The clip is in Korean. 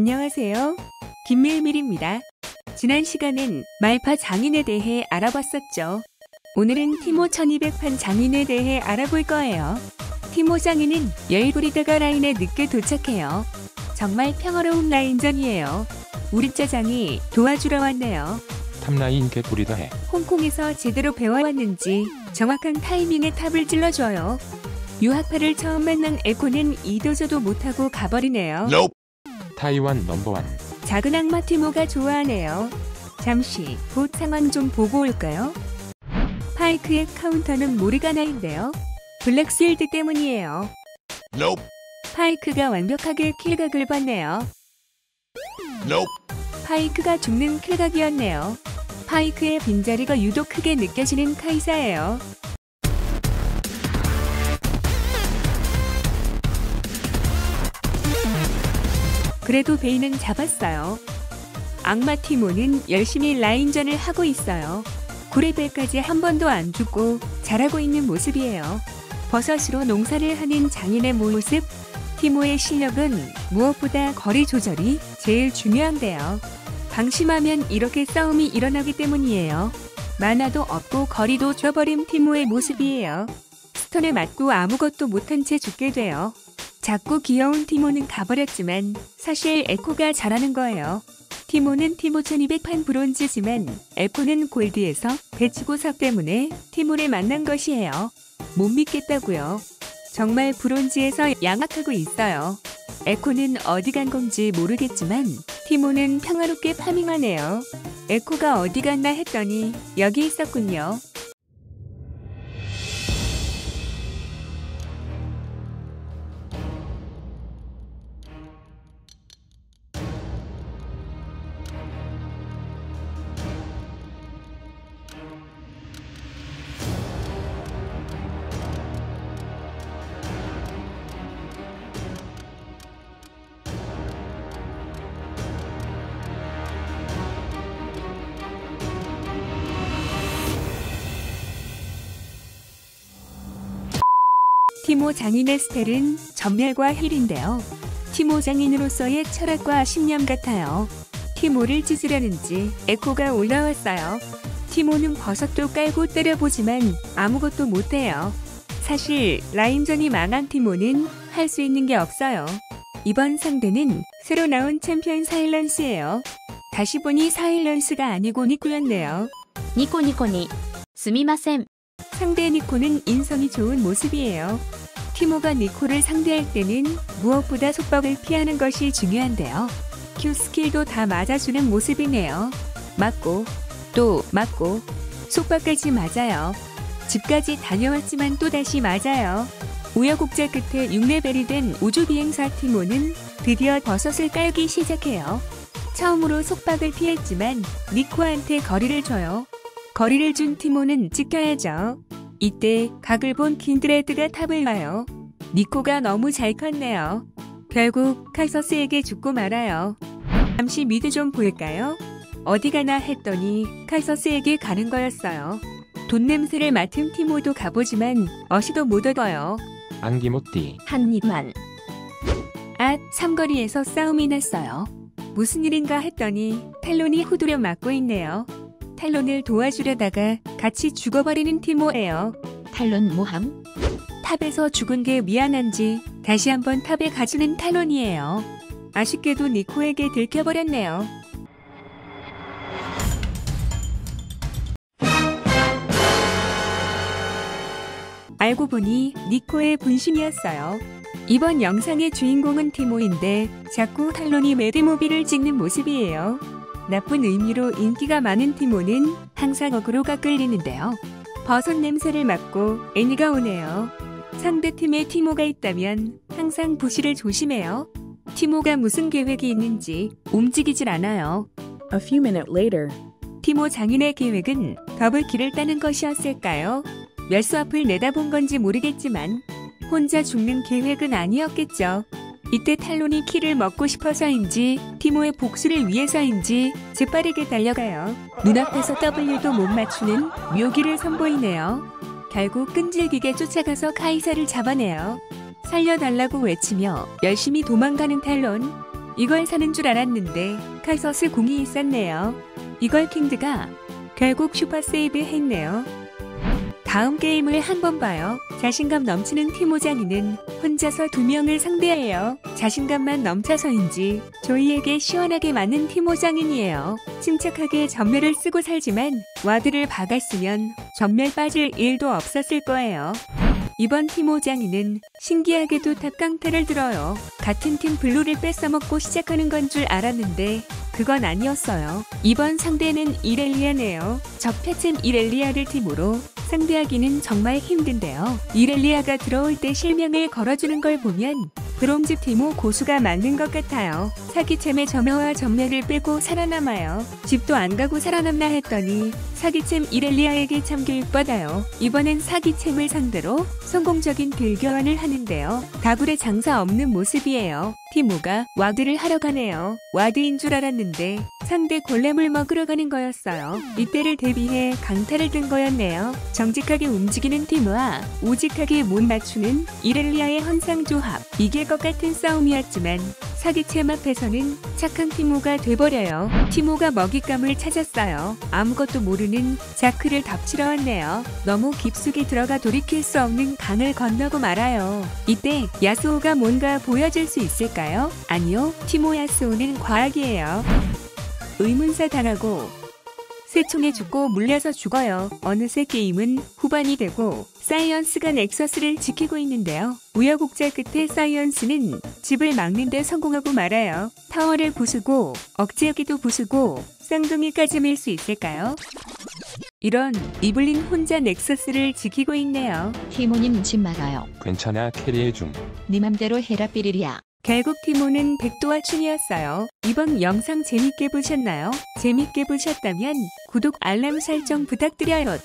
안녕하세요. 김밀밀입니다. 지난 시간엔 말파 장인에 대해 알아봤었죠. 오늘은 티모 1200판 장인에 대해 알아볼 거예요. 티모 장인은 여의도리다가 라인에 늦게 도착해요. 정말 평화로운 라인전이에요. 우리 짜장이 도와주러 왔네요. 탑라인 개꿀이다 해. 홍콩에서 제대로 배워왔는지 정확한 타이밍에 탑을 찔러줘요. 유학파를 처음 만난 에코는 이도저도 못하고 가버리네요. 타이완 넘버원. 작은 악마 티모가 좋아하네요. 잠시 봇 상황 좀 보고 올까요? 파이크의 카운터는 모리가나인데요. 블랙실드 때문이에요. 파이크가 완벽하게 킬각을 봤네요. 파이크가 죽는 킬각이었네요. 파이크의 빈자리가 유독 크게 느껴지는 카이사예요. 그래도 베이는 잡았어요. 악마 티모는 열심히 라인전을 하고 있어요. 9레벨까지 한 번도 안 죽고 잘하고 있는 모습이에요. 버섯으로 농사를 하는 장인의 모습. 티모의 실력은 무엇보다 거리 조절이 제일 중요한데요. 방심하면 이렇게 싸움이 일어나기 때문이에요. 만화도 없고 거리도 줘버린 티모의 모습이에요. 스턴에 맞고 아무것도 못한 채 죽게 돼요. 작고 귀여운 티모는 가버렸지만 사실 에코가 잘하는 거예요. 티모는 티모 1200판 브론즈지만 에코는 골드에서 배치고석 때문에 티모를 만난 것이에요. 못 믿겠다고요. 정말 브론즈에서 양악하고 있어요. 에코는 어디 간 건지 모르겠지만 티모는 평화롭게 파밍하네요. 에코가 어디 갔나 했더니 여기 있었군요. 티모 장인의 스텔은 전멸과 힐인데요. 티모 장인으로서의 철학과 신념 같아요. 티모를 찢으려는지 에코가 올라왔어요. 티모는 버섯도 깔고 때려보지만 아무것도 못해요. 사실 라임전이 망한 티모는 할 수 있는 게 없어요. 이번 상대는 새로 나온 챔피언 사일런스예요. 다시 보니 사일런스가 아니고 니코였네요. 니코니코니 스미마셈 상대 니코는 인성이 좋은 모습이에요. 티모가 니코를 상대할 때는 무엇보다 속박을 피하는 것이 중요한데요. Q 스킬도 다 맞아주는 모습이네요. 맞고 또 맞고 속박까지 맞아요. 집까지 다녀왔지만 또다시 맞아요. 우여곡절 끝에 6레벨이 된 우주 비행사 티모는 드디어 버섯을 깔기 시작해요. 처음으로 속박을 피했지만 니코한테 거리를 줘요. 거리를 준 티모는 지켜야죠. 이때 각을 본 킨드레드가 탑을 와요. 니코가 너무 잘 컸네요. 결국 칼서스에게 죽고 말아요. 잠시 미드 좀 볼까요? 어디 가나 했더니 칼서스에게 가는 거였어요. 돈 냄새를 맡은 티모도 가보지만 어시도 못 얻어요. 안기모띠. 한 입만. 아, 삼거리에서 싸움이 났어요. 무슨 일인가 했더니 탈론이 후두려 맞고 있네요. 탈론을 도와주려다가 같이 죽어버리는 티모예요. 탈론 모함. 탑에서 죽은 게 미안한지 다시 한번 탑에 가주는 탈론이에요. 아쉽게도 니코에게 들켜버렸네요. 알고 보니 니코의 분신이었어요. 이번 영상의 주인공은 티모인데 자꾸 탈론이 매드모비를 찍는 모습이에요. 나쁜 의미로 인기가 많은 티모는 항상 어그로가 끌리는데요. 버섯 냄새를 맡고 애니가 오네요. 상대 팀에 티모가 있다면 항상 부시를 조심해요. 티모가 무슨 계획이 있는지 움직이질 않아요. A few minutes later, 티모 장인의 계획은 더블킬을 따는 것이었을까요? 몇수 앞을 내다본 건지 모르겠지만 혼자 죽는 계획은 아니었겠죠. 이때 탈론이 키를 먹고 싶어서인지 티모의 복수를 위해서인지 재빠르게 달려가요. 눈앞에서 W도 못 맞추는 묘기를 선보이네요. 결국 끈질기게 쫓아가서 카이사를 잡아내요. 살려달라고 외치며 열심히 도망가는 탈론. 이걸 사는 줄 알았는데 카서스 공이 있었네요. 이걸 킹드가 결국 슈퍼 세이브 했네요. 다음 게임을 한번 봐요. 자신감 넘치는 티모장이는 혼자서 두 명을 상대해요. 자신감만 넘쳐서인지 조이에게 시원하게 맞는 티모장인이에요. 침착하게 전멸을 쓰고 살지만 와드를 박았으면 전멸 빠질 일도 없었을 거예요. 이번 티모장이는 신기하게도 탑강타를 들어요. 같은 팀 블루를 뺏어먹고 시작하는 건 줄 알았는데 그건 아니었어요. 이번 상대는 이렐리아네요. 적 패친 이렐리아를 팀으로 상대하기는 정말 힘든데요. 이렐리아가 들어올 때 실명을 걸어주는 걸 보면 브론즈 티모 고수가 맞는 것 같아요. 사기챔의 점화와 전멸을 빼고 살아남아요. 집도 안 가고 살아남나 했더니 사기챔 이렐리아에게 참교육받아요. 이번엔 사기챔을 상대로 성공적인 딜교환을 하는데요. 다불에 장사 없는 모습이에요. 티모가 와드를 하러 가네요. 와드인 줄 알았는데 상대 골렘을 먹으러 가는 거였어요. 이때를 대비해 강타를 든 거였네요. 정직하게 움직이는 티모와 오직하게 못 맞추는 이렐리아의 헌상 조합. 이길 것 같은 싸움이었지만 사기챔 앞에서는 착한 티모가 돼버려요. 티모가 먹잇감을 찾았어요. 아무것도 모르는 자크를 덮치러 왔네요. 너무 깊숙이 들어가 돌이킬 수 없는 강을 건너고 말아요. 이때 야스오가 뭔가 보여줄 수 있을까요? 아니요. 티모 야스오는 과학이에요. 의문사 당하고 쇠총에 죽고 물려서 죽어요. 어느새 게임은 후반이 되고 사이언스가 넥서스를 지키고 있는데요. 우여곡절 끝에 사이언스는 집을 막는 데 성공하고 말아요. 타워를 부수고 억제기도 부수고 쌍둥이까지 밀 수 있을까요? 이런 이블린 혼자 넥서스를 지키고 있네요. 티모님 집 말아요. 괜찮아 캐리해 줌. 니 맘대로 해라 삐리리야. 결국 티모는 백도와 춘이었어요. 이번 영상 재밌게 보셨나요? 재밌게 보셨다면 구독 알람 설정 부탁드려요.